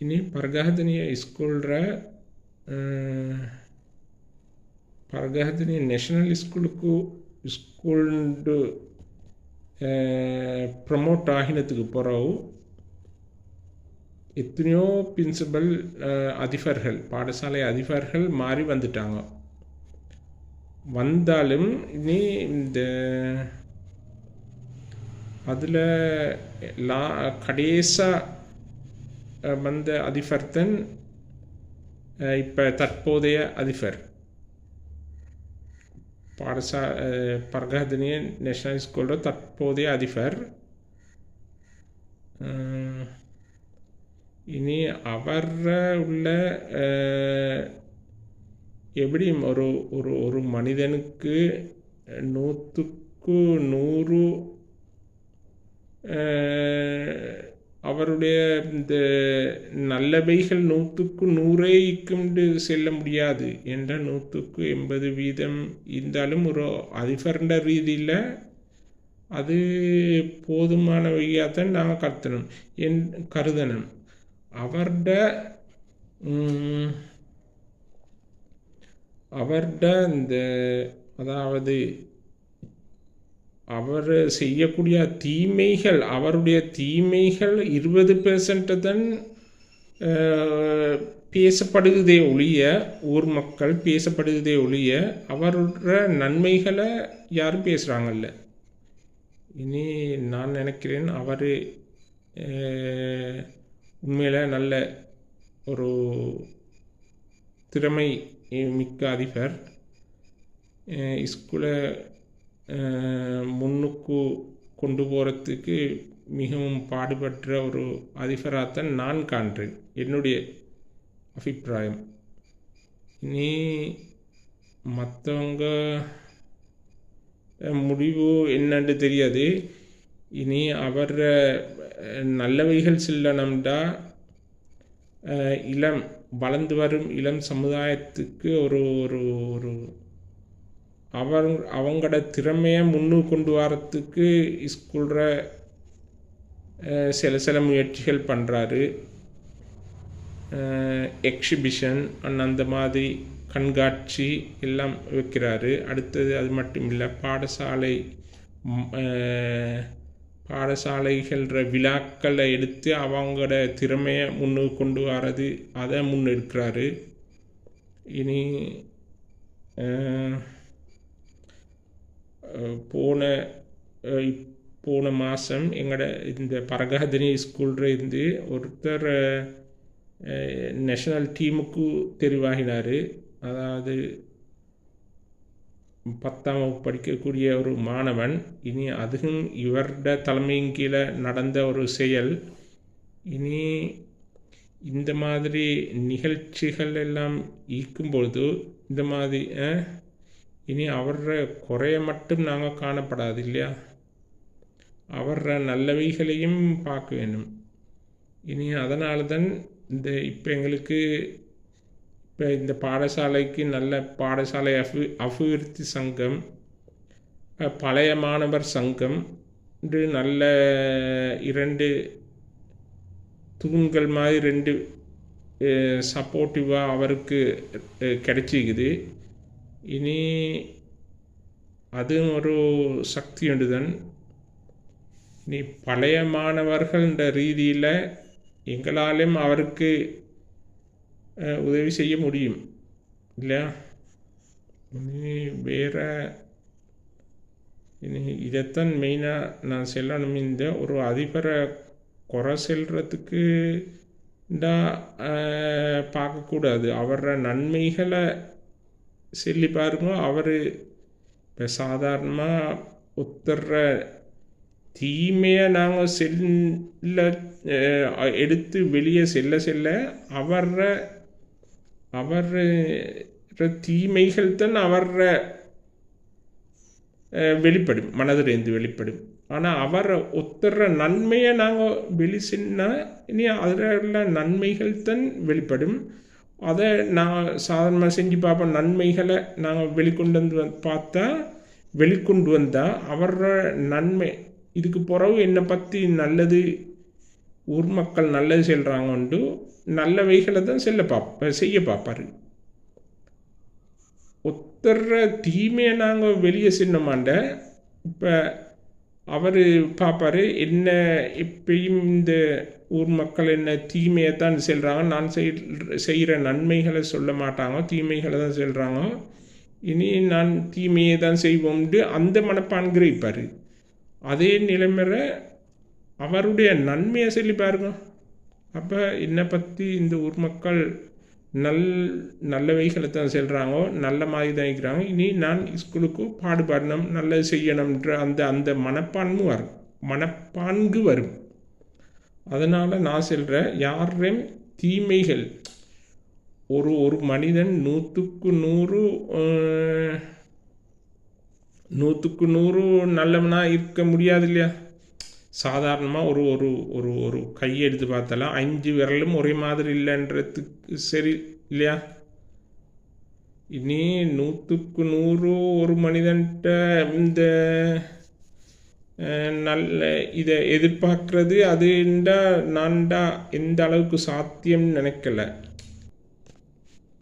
ඉනි පර්ගාධනය ස්කුල්ර පර්ගාධනය national ස්කුලුකු ස්කුල්ඩු promote ஆகினதுக்கு பிறகு எத்தனையோ principal அதிபர்கள் பாடசாலை அதிபர்கள் மாறி வந்துட்டாங்க வந்தாலும் இனி இந்த அதில் லா கடைசாக வந்த அதிபர்தன் இப்போ தற்போதைய அதிபர். பாடசா பர்கஹதனிய நேஷனல் ஸ்கூலோட தற்போதைய அதிபர். இனி அவர் உள்ள எப்படி ஒரு ஒரு ஒரு மனிதனுக்கு நூற்றுக்கு நூறு அவருடைய இந்த நல்லவைகள் நூற்றுக்கு நூறே இக்குண்டு செல்ல முடியாது என்ற நூற்றுக்கு எண்பது வீதம் இருந்தாலும் ஒரு அதிபர்ன்ற ரீதியில் அது போதுமானவையாக தான் நாங்கள் கருத்தணும் என் கருதணும். அவர்ட அவர்ட இந்த அதாவது அவர் செய்யக்கூடிய தீமைகள் அவருடைய தீமைகள் இருபது பெர்சன்ட்டு தான் பேசப்படுகிறதே ஒழிய ஊர் மக்கள் பேசப்படுகிறதே ஒழிய அவரோட நன்மைகளை யாரும் பேசுகிறாங்கல்ல இனி நான் நினைக்கிறேன் அவர் உண்மையில் நல்ல ஒரு திறமை மிக்க அதிபர். ஸ்கூலை முன்னுக்கு கொண்டு போகிறதுக்கு மிகவும் பாடுபட்ட ஒரு அதிபராகத்தான் நான் காண்றேன். என்னுடைய அபிப்பிராயம். இனி மற்றவங்க முடிவு என்னன்னு தெரியாது. இனி அவர் நல்லவைகள் செல்லணும்டா. இளம் வளர்ந்து வரும் இளம் சமுதாயத்துக்கு ஒரு ஒரு ஒரு அவங் அவங்களோட திறமையை முன்னு கொண்டு வரத்துக்கு ஸ்கூல்ற சில சில முயற்சிகள் பண்ணுறாரு எக்ஸிபிஷன் அந்த மாதிரி கண்காட்சி எல்லாம் வைக்கிறாரு. அடுத்தது அது மட்டும் இல்லை பாடசாலை பாடசாலைகள விழாக்களை எடுத்து அவங்களோட திறமையை முன்னு கொண்டு வர்றது அதை முன்னெடுக்கிறாரு இனி போன போன மாதம் எங்களோட இந்த பரகாதனி ஸ்கூலில் இருந்து ஒருத்தர் நேஷனல் டீமுக்கு தெரிவாகினார் அதாவது பத்தாம் வகுப்பு படிக்கக்கூடிய ஒரு மாணவன் இனி அதுவும் இவரோட தலைமையின் கீழே நடந்த ஒரு செயல் இனி இந்த மாதிரி நிகழ்ச்சிகள் எல்லாம் ஈக்கும்பொழுது இந்த மாதிரி இனி அவர குறைய மட்டும் நாங்கள் காணப்படாது இல்லையா? அவர நல்லவைகளையும் பார்க்க வேணும் இனி அதனால தான் இந்த இப்போ எங்களுக்கு இப்போ இந்த பாடசாலைக்கு நல்ல பாடசாலை அபி அபிவிருத்தி சங்கம் பழைய மாணவர் சங்கம் என்று நல்ல இரண்டு தூண்கள் மாதிரி ரெண்டு சப்போர்ட்டிவாக அவருக்கு கிடைச்சிக்குது. இனி அதுவும் ஒரு சக்தி തൻ ഇനി பழைய மாணவர்கள்ன்ற ரீதியில் எங்களாலும் அவருக்கு உதவி செய்ய முடியும். இல்லையா? இனி வேற இனி இதைத்தான் மெயினாக நான் சொல்லணும். இந்த ஒரு அதிபரை குறை செல்றதுக்கு பார்க்கக்கூடாது. அவர நன்மைகளை சொல்லி பாருங்க அவர் இப்போ சாதாரணமாக ஒத்துற தீமையை நாங்கள் செல்ல எடுத்து வெளியே செல்ல செல்ல அவர அவர் தீமைகள் தான் அவர வெளிப்படும் மனதிலேருந்து வெளிப்படும் ஆனால் அவர் ஒத்துற நன்மையை நாங்கள் வெளி சொன்னால் இனி அதில் உள்ள நன்மைகள் தான் வெளிப்படும் அதை நான் சாதாரணமாக செஞ்சு பார்ப்போம் நன்மைகளை நாங்கள் வெளிக்கொண்டு வந்து பார்த்தா வெளிக்கொண்டு வந்தால் அவரோட நன்மை இதுக்கு பிறகு என்னை பற்றி நல்லது ஊர் மக்கள் நல்லது செல்கிறாங்கன்ட்டு நல்லவைகளை தான் செல்ல பாப்ப செய்ய பார்ப்பாரு. ஒத்தர தீமையை நாங்கள் வெளியே சின்னமாண்ட இப்போ அவர் பார்ப்பாரு என்ன எப்பயும் இந்த ஊர் மக்கள் என்ன தீமையை தான் செல்கிறாங்க நான் செய் செய்கிற நன்மைகளை சொல்ல மாட்டாங்க. தீமைகளை தான் செல்கிறாங்க இனி நான் தீமையை தான் செய்வோம்ட்டு அந்த மனப்பான்கிற இப்பார் அதே நிலைமையில் அவருடைய நன்மையை சொல்லி பாருங்க. அப்போ என்னை பற்றி இந்த ஊர் மக்கள் நல் நல்லவைகளை தான் செல்கிறாங்க நல்ல மாதிரி தான் இருக்கிறாங்க. இனி நான் ஸ்கூலுக்கு பாடுபாடணும் நல்லது செய்யணும்ன்ற அந்த அந்த மனப்பான்மை வரும். மனப்பான்கு வரும். அதனால் நான் சொல்கிறேன் யாரையும் தீமைகள்? ஒரு ஒரு மனிதன் நூற்றுக்கு நூறு நூற்றுக்கு நூறு நல்லவனாக இருக்க முடியாது இல்லையா? சாதாரணமாக ஒரு ஒரு ஒரு ஒரு கையை எடுத்து பார்த்தாலும் அஞ்சு விரலும் ஒரே மாதிரி இல்லைன்றதுக்கு சரி இல்லையா? இனி நூற்றுக்கு நூறு ஒரு மனிதன்கிட்ட இந்த நல்ல இதை எதிர்பார்க்கறது அதுண்டா நான்டா எந்த அளவுக்கு சாத்தியம்னு நினைக்கல.